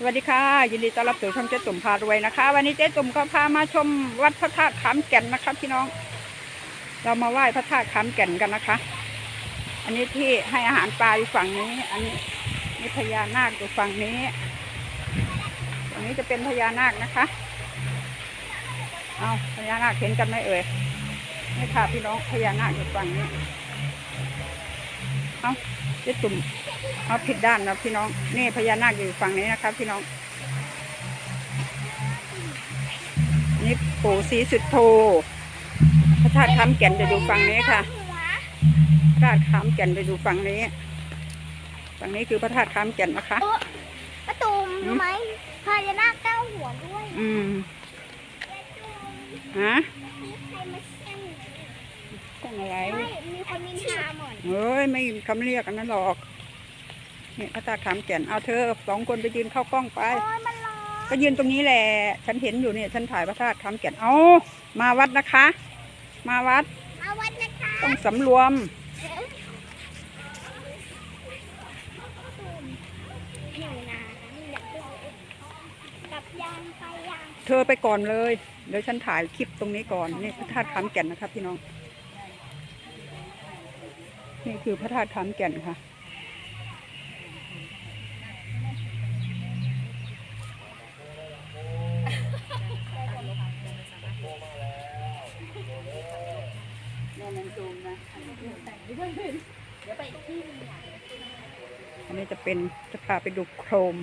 สวัสดีค่ะ ยินดีต้อนรับสู่ช่องเจ๊ตุ่มพารวยนะคะ วันนี้เจ๊ตุ่มก็พามาชมวัดพระธาตุขามแก่นนะคะพี่น้อง เรามาไหว้พระธาตุขามแก่นกันนะคะ อันนี้ที่ให้อาหารปลาอยู่ฝั่งนี้ อันนี้นี่พญานาคอยู่ฝั่งนี้ฝั่งนี้จะเป็นพญานาคนะคะเอาพญานาคเห็นกันไหมเอ่ยนี่ค่ะพี่น้องพญานาคอยู่ฝั่งนี้เอา เจ๊ตุ่มเอาผิดด้านนะพี่น้อง นี่พญานาคอยู่ฝั่งนี้นะครับ พี่น้อง นี่ปู่ศรีสุดโทพระธาตุคำแก่นจะอยู่ฝั่งนี้ค่ะพระธาตุคำแก่นจะอยู่ฝั่งนี้ฝั่งนี้คือพระธาตุคำแก่นนะคะเออประตูมรู้ไหมพญานาคเก้าหัวด้วย อืมประตูมฮะ มีใครมาเช่น ต้องอะไร ไม่มีคนนินทาหมดเฮ้ยไม่คำเรียกกันนั้นหรอกนี่พระธาตุคำแก่นเอาเธอสองคนไปยืนเข้ากล้องไป โอ้ยมันร้อนก็ยืนตรงนี้แหละ ฉันเห็นอยู่เนี่ยฉันถ่ายพระธาตุคำแก่นเอามาวัดนะคะ มาวัดมาวัดนะคะต้องสำรวมหนูนะอยากดูกับยางไปยาง เธอไปก่อนเลย เดี๋ยวฉันถ่ายคลิปตรงนี้ก่อนนี่พระธาตุคำแก่นนะครับพี่น้อง นี่คือพระธาตุคำแก่นค่ะ อันนี้จะเป็นจะพาไปดูโครม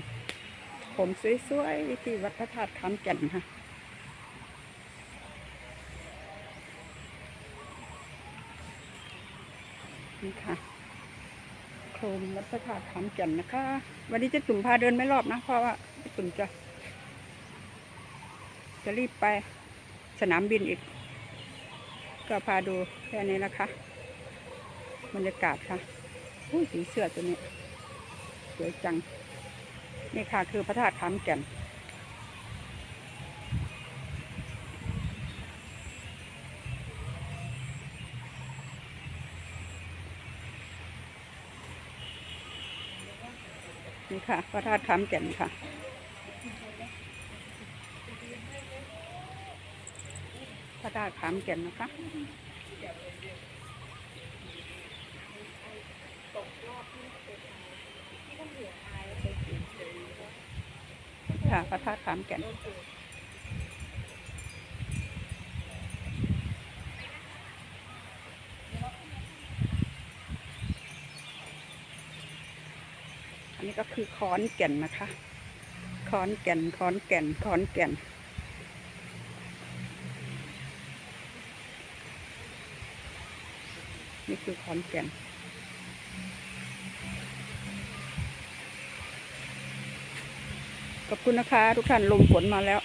โครมสวยๆที่วัดพระธาตุคำแก่นค่ะ นี่ค่ะโครมวัดพระธาตุคำแก่นนะคะ วันนี้จะตุ่มพาเดินไม่รอบนะ เพราะว่าตุ่มจะ จะรีบไปสนามบินอีก ก็พาดูแค่นี้นะคะบรรยากาศค่ะอุ้ยสีเสื้อตัวนี้สวยจัง นี่ค่ะคือพระธาตุคำแก่น นี่ค่ะพระธาตุคำแก่นค่ะ พระธาตุคำแก่นนะคะค่ะพระธาตุคำแก่น ก็คือขอนแก่นนะคะขอนแก่นขอนแก่นขอนแก่น นี่คือขอนแก่นขอบคุณนะคะทุกท่านลงฝนมาแล้ว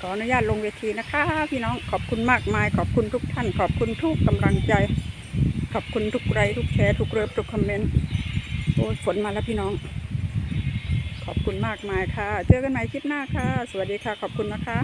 ขออนุญาตลงเวทีนะคะ พี่น้องขอบคุณมากมาย ขอบคุณทุกท่าน ขอบคุณทุกกำลังใจ ขอบคุณทุกไลค์ทุกแชร์ทุกเลิฟทุกคอมเมนต์ โอ้ฝนมาแล้วพี่น้อง ขอบคุณมากมายค่ะ เจอกันใหม่คลิปหน้าค่ะ สวัสดีค่ะ ขอบคุณนะคะ